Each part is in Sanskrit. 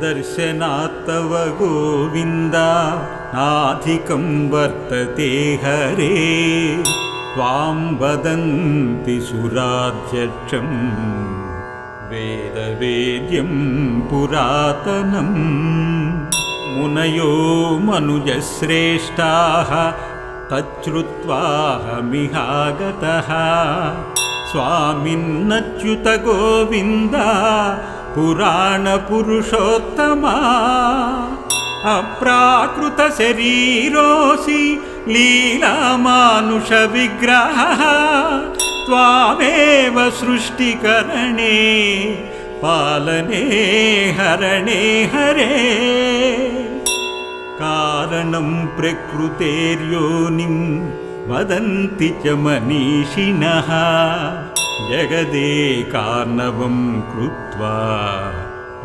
दर्शनात्तव गोविन्द। नाधिकं वर्तते हरे। त्वां वदन्ति सुराध्यक्षम् वेदवेद्यं पुरातनम् मुनयो मनुजश्रेष्ठाः। तच्छ्रुत्वाहमिहागतः। स्वामिन्नच्युतगोविन्द पुराणपुरुषोत्तमा अप्राकृतशरीरोऽसि लीलामानुषविग्रहः त्वामेव सृष्टिकरणे पालने हरणे हरे। कारणं प्रकृतेर्योनिं वदन्ति च मनीषिणः जगदे कार्णवं कृत्वा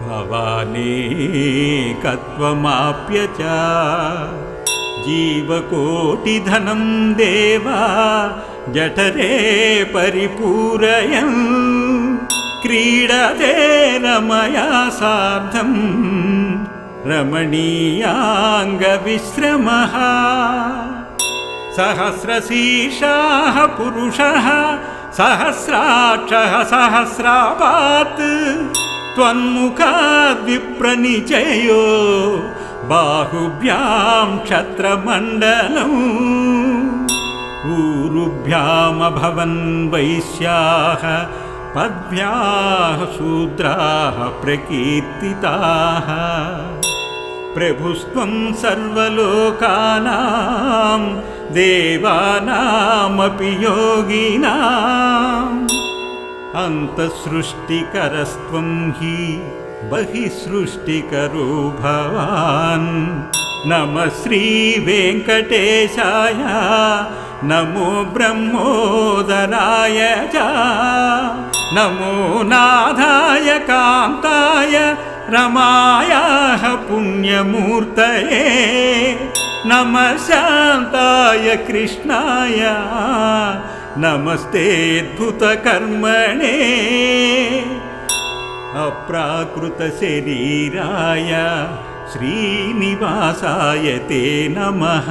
भवानेकत्वमाप्य च जीवकोटिधनं देवा जठरे परिपूरयन् क्रीडते रमया सार्धं रमणीयाङ्गविश्रमः सहस्रशीर्षाः पुरुषः सहस्राक्षः सहस्रापात्। त्वन्मुखाद्विप्रनिचयो बाहुभ्यां क्षत्रमण्डलम्। ऊरुभ्यामभवन् वैश्याः पद्भ्याः शूद्राः प्रकीर्तिताः। प्रभुस्त्वं सर्वलोकानां देवानामपि योगिनाम्। अन्तःसृष्टिकरस्त्वं हि बहिःसृष्टिकरो भवान् नमः श्रीवेङ्कटेशाय नमो ब्रह्मोदराय च। नमो नाथाय कान्ताय रमायाः पुण्यमूर्तये नमः शान्ताय कृष्णाय नमस्तेऽद्भुतकर्मणे अप्राकृतशरीराय श्रीनिवासाय ते नमः।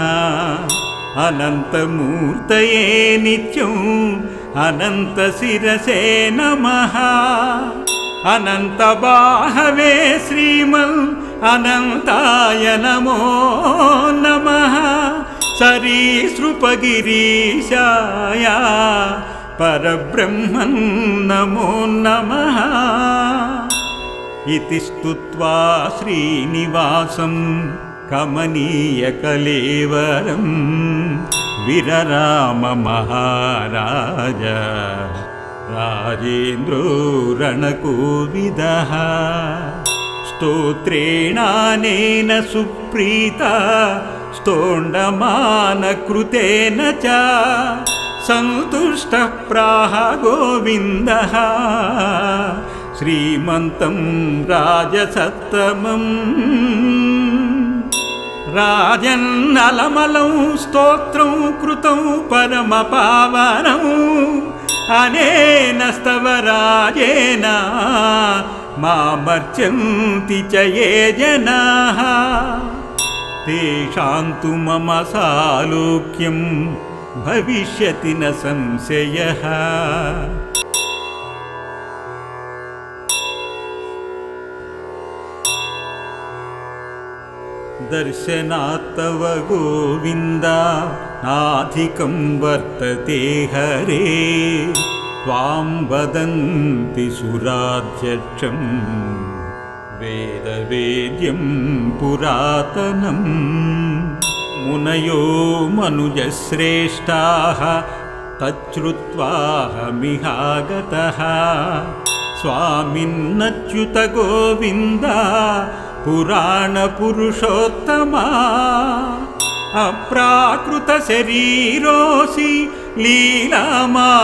अनन्तमूर्तये नित्यम् अनन्तशिरसे नमः। अनन्तबाहवे श्रीमन् अनन्ताय नमो नमः। सरीसृपगिरीशाय परब्रह्मन् नमो नमः। इति स्तुत्वा श्रीनिवासं कमनीयकलेवरं विरराम महाराज। राजेन्द्रो रणकोविदः स्तोत्रेणानेन सुप्रीता स्तोण्डमानकृतेन च सन्तुष्टः प्राह गोविन्दः। श्रीमन्तं राजसत्तमम्। राजन्नलमलं स्तोत्रं कृतं परमपावनम् अनेन स्तव राजेन मामर्चन्ति च ये जनाः। तेषां तु मम सालोक्यं भविष्यति न संशयः। दर्शनात्तव गोविन्द नाधिकं वर्तते हरे त्वां वदन्ति सुराध्यक्षम् वेदवेद्यं पुरातनम् मुनयो मनुजश्रेष्ठाः तच्छ्रुत्वाहमिहागतः स्वामिन्नच्युतगोविन्द पुराणपुरुषोत्तमा अप्राकृतशरीरोऽसि लीलामानुषविग्रहः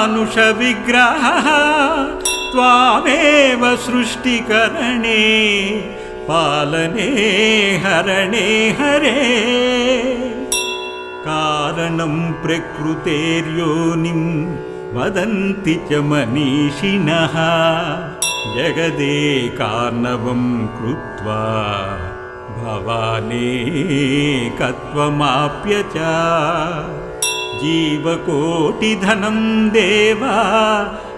त्वामेव सृष्टिकरणे पालने हरणे हरे। कारणं प्रकृतेर्योनिं वदन्ति च मनीषिणः जगदेकार्णवं कृत्वा भवानेकत्वमाप्य च जीवकोटिधनं देवा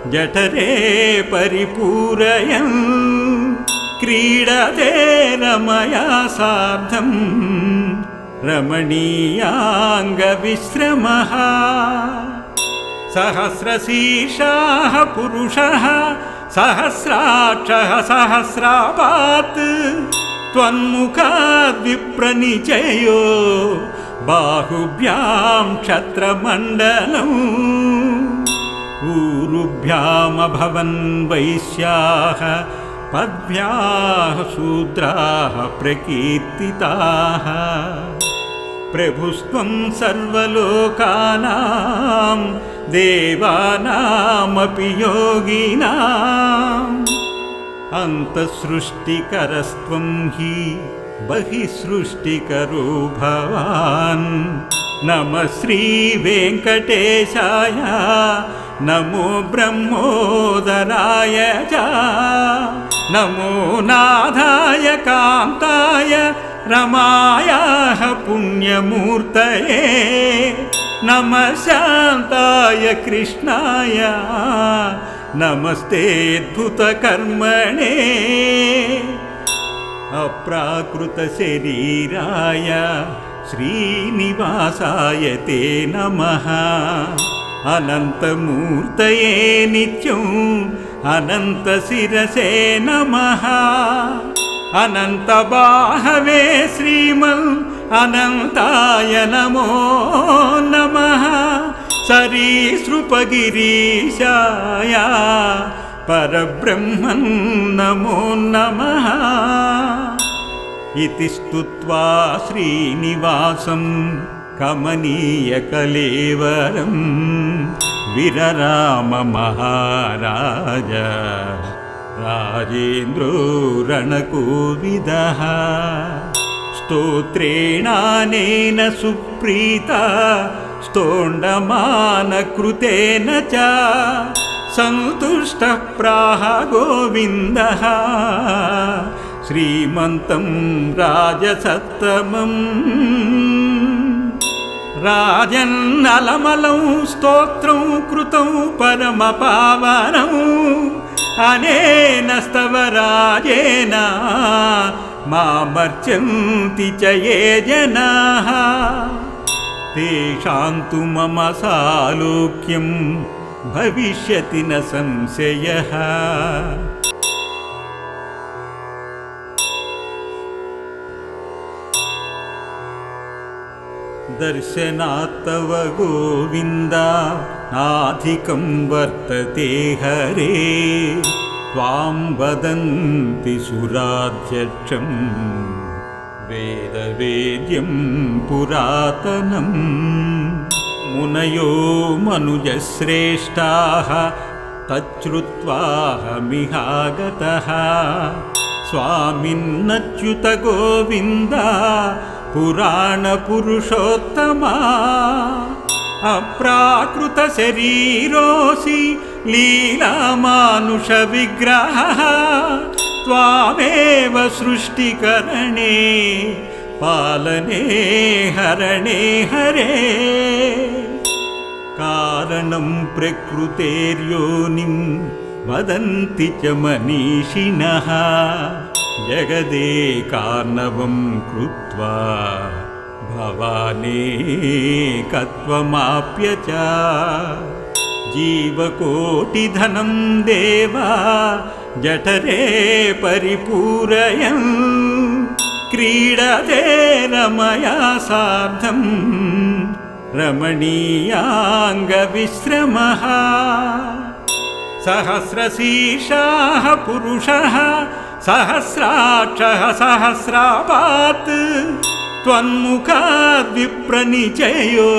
जठरे परिपूरयन्। क्रीडते रमया सार्धं रमणीयाङ्गविश्रमः। सहस्रशीर्षाः पुरुषः सहस्राक्षः सहस्रापात् त्वन्मुखाद्विप्रनिचयो बाहुभ्यां क्षत्रमण्डलम्। ऊरुभ्यामभवन् वैश्याः पद्भ्याः शूद्राः प्रकीर्तिताः। प्रभुस्त्वं सर्वलोकानां देवानामपि योगिनाम् अन्तःसृष्टिकरस्त्वं हि बहिःसृष्टिकरो भवान् नमः श्रीवेङ्कटेशाय नमो ब्रह्मोदराय च। नमो नाथाय कान्ताय रमायाः पुण्यमूर्तये। नमः शान्ताय कृष्णाय नमस्तेऽद्भुतकर्मणे अप्राकृतशरीराय श्रीनिवासाय ते नमः अनन्तमूर्तये नित्यम् अनन्तशिरसे नमः अनन्तबाहवे श्रीमन् अनन्ताय नमो नमः सरीसृपगिरीशाय परब्रह्मन् नमो नमः इति स्तुत्वा श्रीनिवासं कमनीयकलेवरं। विरराममहाराज राजेन्द्रो रणकोविदः। स्तोत्रेणानेन सुप्रीता स्तोण्डमानकृतेन च। सन्तुष्टः प्राह गोविन्दः श्रीमन्तं राजसत्तमम् राजन्नलमलं स्तोत्रं कृतं परमपावनौ। अनेन स्तव राजेन मामर्चन्ति च ये जनाः। तेषां तु मम सालोक्यं भविष्यति न संशयः दर्शनात्तव गोविन्द नाधिकं वर्तते हरे। त्वां वदन्ति सुराध्यक्षं वेदवेद्यं पुरातनम् मुनयो मनुजश्रेष्ठाः तच्छ्रुत्वाहमिहागतः। स्वामिन्नच्युतगोविन्द पुराणपुरुषोत्तमा। अप्राकृतशरीरोऽसि लीलामानुषविग्रहः त्वामेव सृष्टिकरणे पालने हरणे हरे। कारणं प्रकृतेर्योनिं वदन्ति च मनीषिणः जगदेकार्णवं कृत्वा भवानेकत्वमाप्य च जीवकोटिधनं देवा जठरे परिपूरयन् क्रीडते रमया सार्धं रमणीयाङ्गविश्रमः। सहस्रशीर्षाः पुरुषः सहस्राक्षः सहस्रापात् त्वन्मुखाद्विप्रनिचयो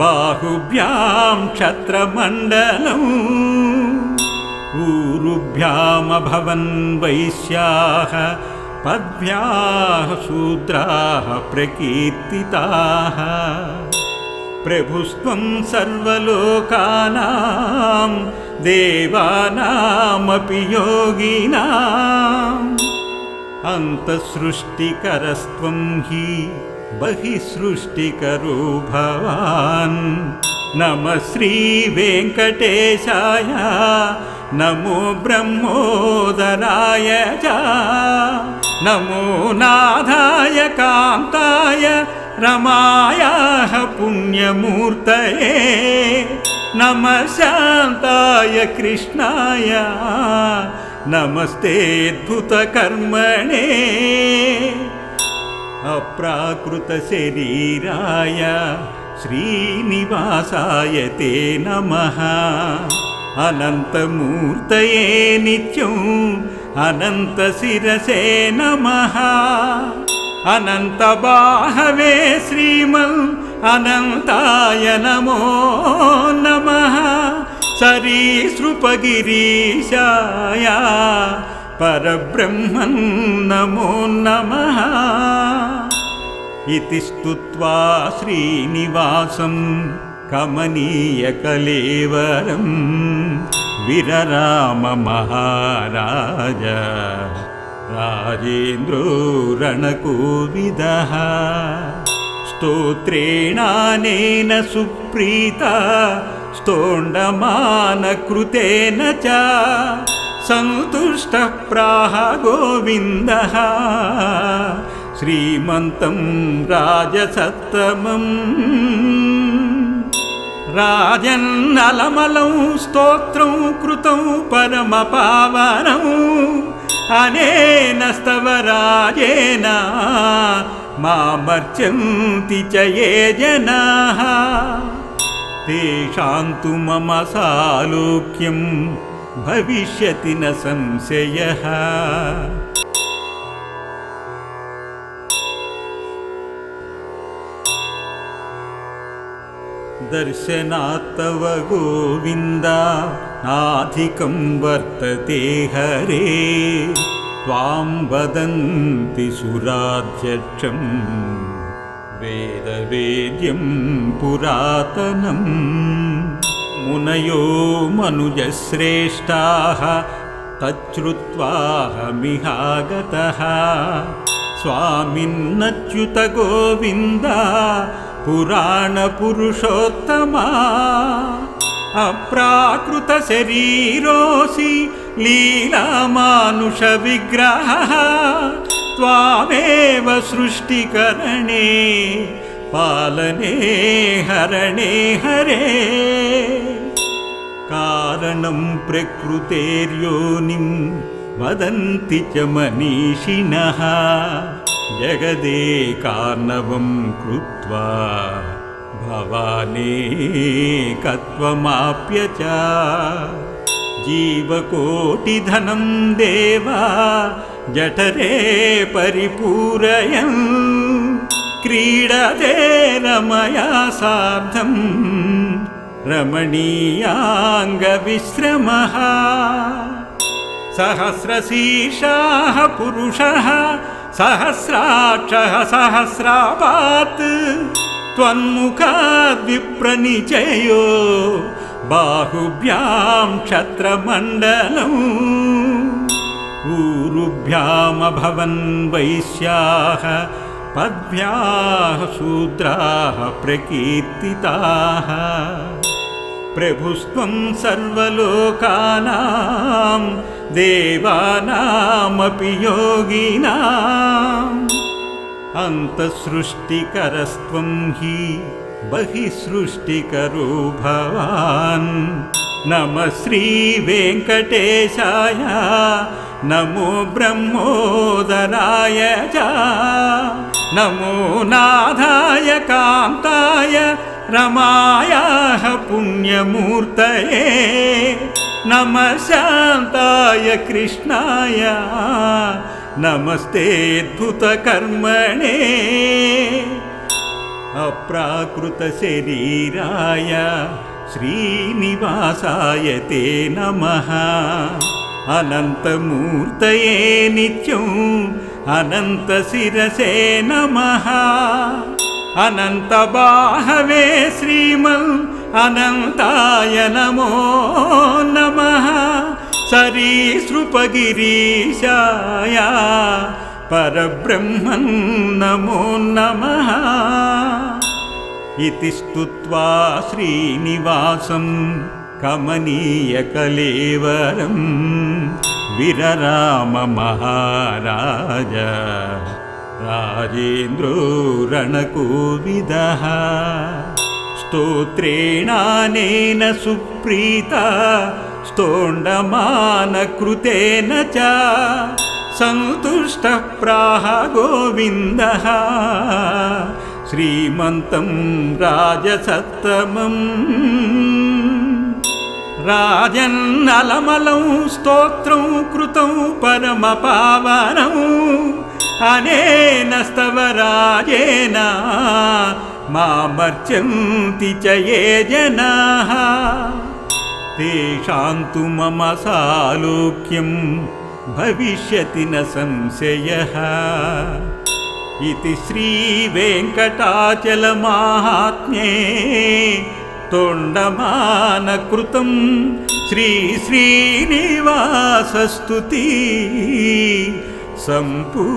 बाहुभ्यां क्षत्रमण्डलम्। ऊरुभ्यामभवन् वैश्याः पद्भ्याः शूद्राः प्रकीर्तिताः प्रभुस्त्वं सर्वलोकानां देवानामपि योगिनाम् अन्तःसृष्टिकरस्त्वं हि बहिःसृष्टिकरो भवान् नमः श्रीवेङ्कटेशाय नमो ब्रह्मोदराय च नमो नाथाय कान्ताय रमायाः पुण्यमूर्तये नमः शान्ताय कृष्णाय। नमस्तेऽद्भुतकर्मणे अप्राकृतशरीराय श्रीनिवासाय ते नमः। अनन्तमूर्तये नित्यम् अनन्तशिरसे नमः अनन्तबाहवे श्रीमन् अनन्ताय नमो नमः। सरीसृपगिरीशाय परब्रह्मन् नमो नमः। इति स्तुत्वा श्रीनिवासं कमनीयकलेवरं विरराम महाराज राजेन्द्रो रणकोविदः स्तोत्रेणानेन सुप्रीता स्तोण्डमानकृतेन च सन्तुष्टः प्राह गोविन्दः श्रीमन्तं राजसत्तमम्। राजन्नलमलं स्तोत्रं कृतं परमपावनौ अनेन स्तव राजेन मामर्चन्ति च ये जनाः। तेषां तु मम सालोक्यं भविष्यति न संशयः दर्शनात्तव गोविन्द नाधिकं वर्तते हरे। त्वां वदन्ति सुराध्यक्षं वेदवेद्यं पुरातनम् मुनयो मनुजश्रेष्ठाः तच्छ्रुत्वाहमिहागतः। स्वामिन्नच्युतगोविन्द पुराणपुरुषोत्तमा अप्राकृतशरीरोऽसि लीलामानुषविग्रहः त्वामेव सृष्टिकरणे पालने हरणे हरे। कारणं प्रकृतेर्योनिं वदन्ति च मनीषिणः जगदेकार्णवं कृत्वा भवानेकत्वमाप्य च जीवकोटिधनं देवा जठरे परिपूरयन् क्रीडते रमया सार्धं रमणीयाङ्गविश्रमः। सहस्रशीर्षाः पुरुषः सहस्राक्षः सहस्रापात् त्वन्मुखाद्विप्रनिचयो बाहुभ्यां क्षत्रमण्डलम् ऊरुभ्यामभवन् वैश्याः पद्भ्याः शूद्राः प्रकीर्तिताः प्रभुस्त्वं सर्वलोकानां देवानामपि योगिनाम् अन्तःसृष्टिकरस्त्वं हि बहिःसृष्टिकरो भवान् नमः श्रीवेङ्कटेशाय नमो ब्रह्मोदराय च। नमो नाथाय कान्ताय रमायाः पुण्यमूर्तये नमः शान्ताय कृष्णाय नमस्तेऽद्भुतकर्मणे अप्राकृतशरीराय श्रीनिवासाय ते नमः अनन्तमूर्तये नित्यम् अनन्तशिरसे नमः अनन्तबाहवे श्रीमन् अनन्ताय नमो नमः सरीसृपगिरीशाय परब्रह्मन् नमो नमः। इति स्तुत्वा श्रीनिवासं कमनीयकलेवरं विरराम महाराज राजेन्द्रो रणकोविदः। स्तोत्रेणानेन सुप्रीता स्तोण्डमानकृतेन च सन्तुष्टः प्राह गोविन्दः। श्रीमन्तं राजसत्तमम्। राजन्नलमलं स्तोत्रं कृतं परमपावनौ अनेन स्तव राजेन मामर्चन्ति च ये जनाः तेषां तु मम सालोक्यं भविष्यति न संशयः। इति श्रीवेङ्कटाचलमाहात्म्ये तोण्डमानकृतं श्रीश्रीनिवासस्तुति सम्पूर्णम्